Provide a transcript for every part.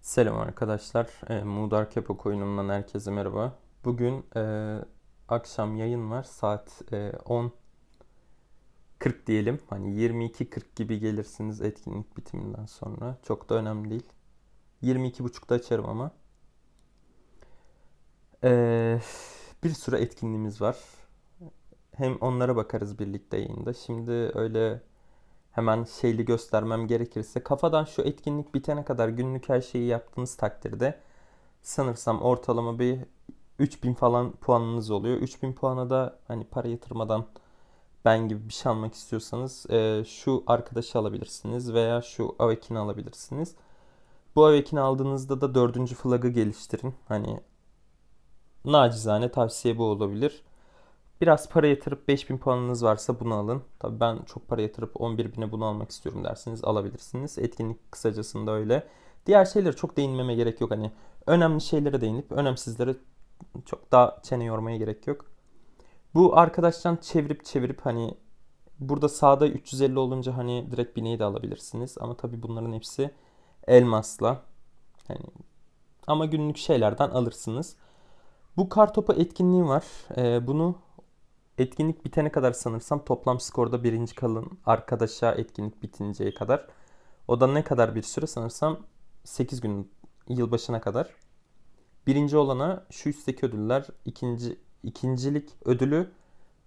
Selam arkadaşlar. E, Mudar Kepok oyunundan herkese merhaba. Bugün e, akşam yayın var. Saat e, 10.40 diyelim. Hani 22.40 gibi gelirsiniz etkinlik bitiminden sonra. Çok da önemli değil. 22.30'da açarım ama. E, bir sürü etkinliğimiz var. Hem onlara bakarız birlikte yayında. Şimdi öyle hemen şeyli göstermem gerekirse kafadan şu etkinlik bitene kadar günlük her şeyi yaptığınız takdirde sanırsam ortalama bir 3000 falan puanınız oluyor. 3000 puana da hani para yatırmadan ben gibi bir şey almak istiyorsanız e, şu arkadaşı alabilirsiniz veya şu Awaken'i alabilirsiniz. Bu Awaken'i aldığınızda da dördüncü flag'ı geliştirin. Hani nacizane tavsiye bu olabilir. Biraz para yatırıp 5000 puanınız varsa bunu alın. Tabii ben çok para yatırıp 11.000'e bunu almak istiyorum derseniz alabilirsiniz. Etkinlik kısacasında öyle. Diğer şeylere çok değinmeme gerek yok. Hani önemli şeylere değinip önemsizlere çok daha çene yormaya gerek yok. Bu arkadaştan çevirip çevirip hani burada sağda 350 olunca hani direkt bineği de alabilirsiniz. Ama tabii bunların hepsi elmasla. Hani ama günlük şeylerden alırsınız. Bu kartopu etkinliği var. Ee, bunu etkinlik bitene kadar sanırsam toplam skorda birinci kalın arkadaşa etkinlik bitinceye kadar. O da ne kadar bir süre sanırsam 8 gün yılbaşına kadar. Birinci olana şu üstteki ödüller ikinci ikincilik ödülü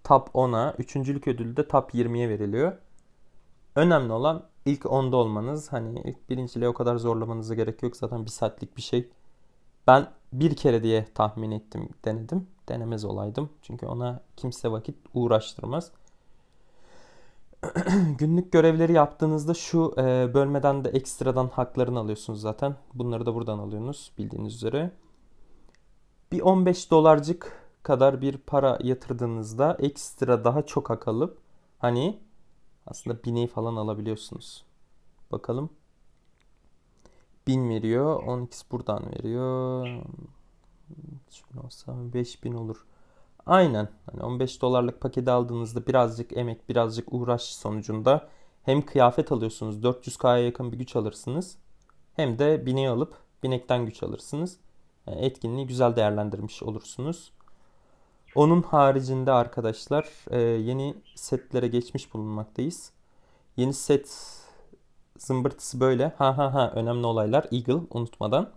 top 10'a, üçüncülük ödülü de top 20'ye veriliyor. Önemli olan ilk 10'da olmanız. Hani ilk birinciliğe o kadar zorlamanıza gerek yok. Zaten bir saatlik bir şey. Ben bir kere diye tahmin ettim, denedim. Denemez olaydım. Çünkü ona kimse vakit uğraştırmaz. Günlük görevleri yaptığınızda şu e, bölmeden de ekstradan haklarını alıyorsunuz zaten. Bunları da buradan alıyorsunuz bildiğiniz üzere. Bir 15 dolarcık kadar bir para yatırdığınızda ekstra daha çok hak alıp hani aslında bineği falan alabiliyorsunuz. Bakalım. 1000 veriyor. 10x buradan veriyor. 3000 olsa 5000 olur. Aynen. Hani 15 dolarlık paketi aldığınızda birazcık emek, birazcık uğraş sonucunda hem kıyafet alıyorsunuz, 400k'ya yakın bir güç alırsınız. Hem de bineği alıp binekten güç alırsınız. Yani etkinliği güzel değerlendirmiş olursunuz. Onun haricinde arkadaşlar e, yeni setlere geçmiş bulunmaktayız. Yeni set zımbırtısı böyle. Ha ha ha önemli olaylar. Eagle unutmadan.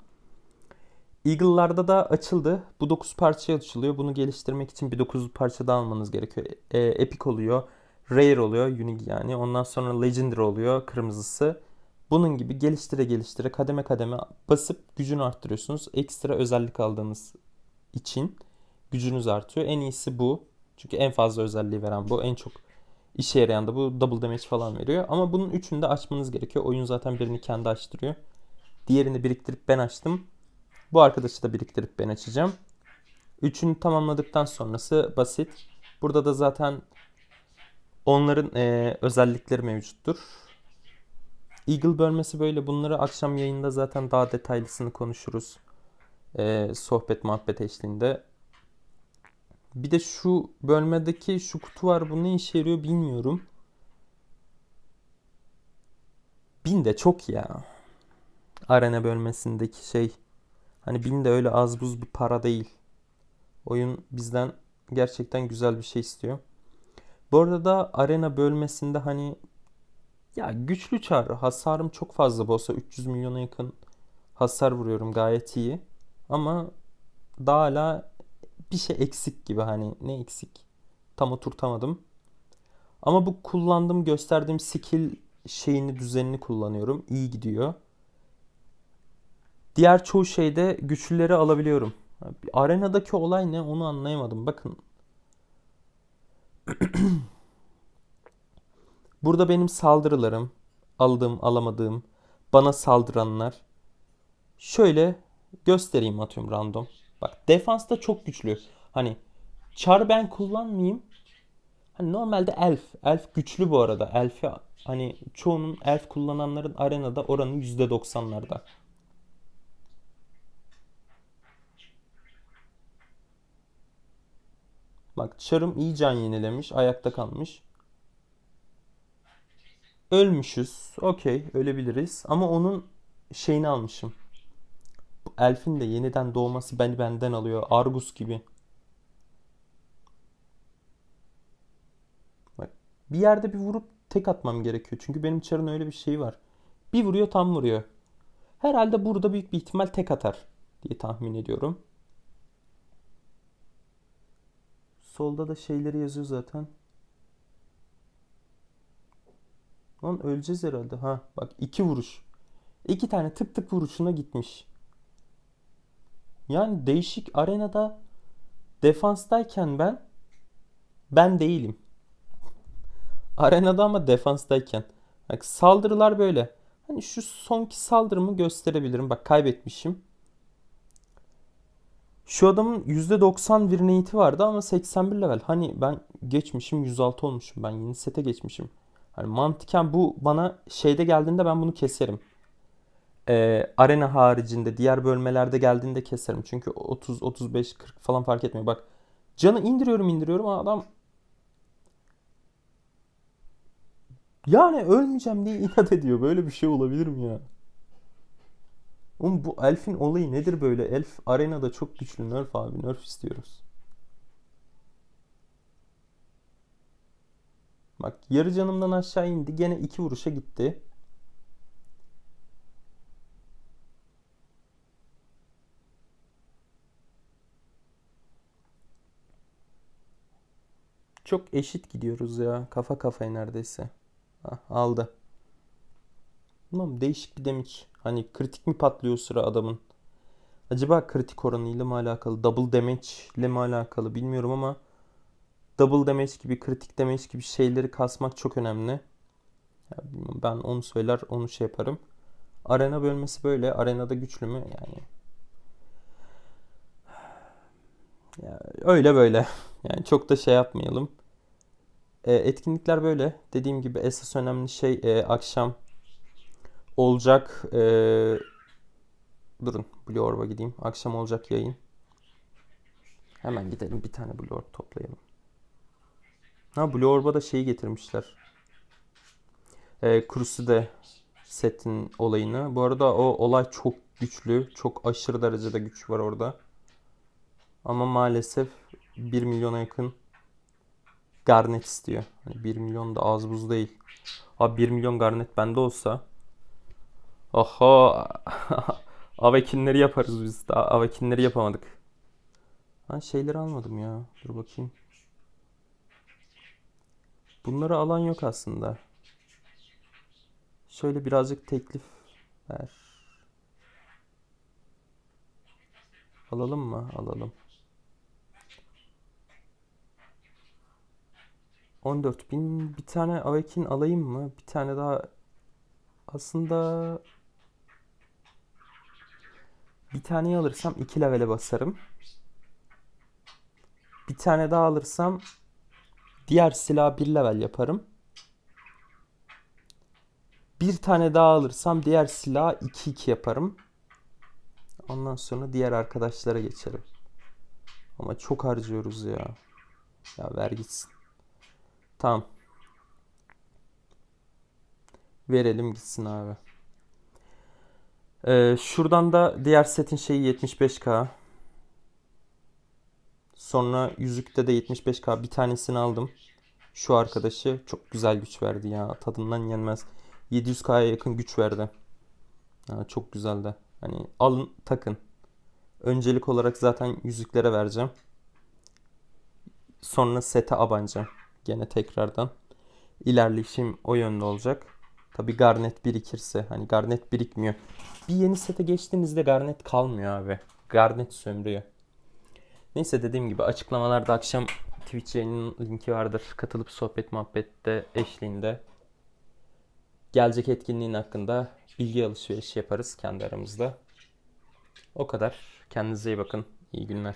Eagle'larda da açıldı. Bu 9 parçaya açılıyor. Bunu geliştirmek için bir 9 parça daha almanız gerekiyor. E, Epic oluyor. Rare oluyor. Unique yani. Ondan sonra Legendary oluyor. Kırmızısı. Bunun gibi geliştire geliştire kademe kademe basıp gücünü arttırıyorsunuz. Ekstra özellik aldığınız için gücünüz artıyor. En iyisi bu. Çünkü en fazla özelliği veren bu. En çok işe yarayan da bu double damage falan veriyor. Ama bunun üçünü de açmanız gerekiyor. Oyun zaten birini kendi açtırıyor. Diğerini biriktirip ben açtım. Bu arkadaşı da biriktirip ben açacağım. Üçünü tamamladıktan sonrası basit. Burada da zaten onların e, özellikleri mevcuttur. Eagle bölmesi böyle. Bunları akşam yayında zaten daha detaylısını konuşuruz. E, sohbet muhabbet eşliğinde. Bir de şu bölmedeki şu kutu var. Bu ne işe yarıyor bilmiyorum. Bin de çok ya. Arena bölmesindeki şey. Hani bin de öyle az buz bir para değil. Oyun bizden gerçekten güzel bir şey istiyor. Bu arada da arena bölmesinde hani ya güçlü çar hasarım çok fazla olsa 300 milyona yakın hasar vuruyorum gayet iyi. Ama daha hala bir şey eksik gibi hani ne eksik tam oturtamadım. Ama bu kullandığım gösterdiğim skill şeyini düzenini kullanıyorum. İyi gidiyor. Diğer çoğu şeyde güçlüleri alabiliyorum. Arenadaki olay ne onu anlayamadım. Bakın. Burada benim saldırılarım, aldığım, alamadığım, bana saldıranlar. Şöyle göstereyim atıyorum random. Bak defansta çok güçlü. Hani çar ben kullanmayayım. Hani normalde elf. Elf güçlü bu arada. Elf'i hani çoğunun elf kullananların arenada oranı %90'larda. Bak çarım iyi can yenilemiş. Ayakta kalmış. Ölmüşüz. Okey ölebiliriz. Ama onun şeyini almışım. Elf'in de yeniden doğması beni benden alıyor. Argus gibi. Bak bir yerde bir vurup tek atmam gerekiyor. Çünkü benim çarın öyle bir şeyi var. Bir vuruyor tam vuruyor. Herhalde burada büyük bir ihtimal tek atar diye tahmin ediyorum. Solda da şeyleri yazıyor zaten. Lan öleceğiz herhalde. Ha bak iki vuruş. İki tane tık tık vuruşuna gitmiş. Yani değişik arenada defanstayken ben ben değilim. Arenada ama defanstayken. Bak saldırılar böyle. Hani şu sonki saldırımı gösterebilirim. Bak kaybetmişim. Şu adamın %90 win rate'i vardı ama 81 level. Hani ben geçmişim 106 olmuşum. Ben yeni sete geçmişim. Hani mantıken bu bana şeyde geldiğinde ben bunu keserim. Ee, arena haricinde diğer bölmelerde geldiğinde keserim. Çünkü 30, 35, 40 falan fark etmiyor. Bak canı indiriyorum indiriyorum adam yani ölmeyeceğim diye inat ediyor. Böyle bir şey olabilir mi ya? Oğlum bu Elf'in olayı nedir böyle? Elf arenada çok güçlü. Nerf abi nerf istiyoruz. Bak yarı canımdan aşağı indi. Gene iki vuruşa gitti. Çok eşit gidiyoruz ya. Kafa kafaya neredeyse. Hah, aldı. Tamam değişik bir damage. Hani kritik mi patlıyor sıra adamın? Acaba kritik oranıyla mı alakalı? Double damage ile mi alakalı bilmiyorum ama double damage gibi kritik damage gibi şeyleri kasmak çok önemli. Ben onu söyler onu şey yaparım. Arena bölmesi böyle. Arenada güçlü mü? Yani ya öyle böyle. Yani çok da şey yapmayalım. E, etkinlikler böyle. Dediğim gibi esas önemli şey e, akşam olacak. E, durun Blue Orb'a gideyim. Akşam olacak yayın. Hemen gidelim bir tane Blue Orb toplayalım. Ha Blue Orb'a da şeyi getirmişler. E, Crusader setin olayını. Bu arada o olay çok güçlü. Çok aşırı derecede güç var orada. Ama maalesef 1 milyona yakın Garnet istiyor. Hani 1 milyon da az buz değil. Abi 1 milyon Garnet bende olsa Oho Avekinleri yaparız biz. Daha Avekinleri yapamadık. Ha şeyleri almadım ya. Dur bakayım. Bunları alan yok aslında. Şöyle birazcık teklif ver. Alalım mı? Alalım. 14 bin bir tane Awaken alayım mı? Bir tane daha aslında bir taneyi alırsam 2 levele basarım. Bir tane daha alırsam diğer silah 1 level yaparım. Bir tane daha alırsam diğer silah 2-2 yaparım. Ondan sonra diğer arkadaşlara geçerim. Ama çok harcıyoruz ya. Ya ver gitsin. Tamam. Verelim gitsin abi. Ee, şuradan da diğer setin şeyi 75k. Sonra yüzükte de 75k. Bir tanesini aldım. Şu arkadaşı çok güzel güç verdi ya. Tadından yenmez. 700k'ya yakın güç verdi. Ha, çok güzeldi. Hani alın takın. Öncelik olarak zaten yüzüklere vereceğim. Sonra sete abanacağım. Gene tekrardan. İlerleyişim o yönde olacak. Tabi Garnet birikirse. Hani Garnet birikmiyor. Bir yeni sete geçtiğinizde Garnet kalmıyor abi. Garnet sömürüyor. Neyse dediğim gibi açıklamalarda akşam Twitch yayının linki vardır. Katılıp sohbet muhabbette eşliğinde gelecek etkinliğin hakkında bilgi alışverişi yaparız kendi aramızda. O kadar. Kendinize iyi bakın. İyi günler.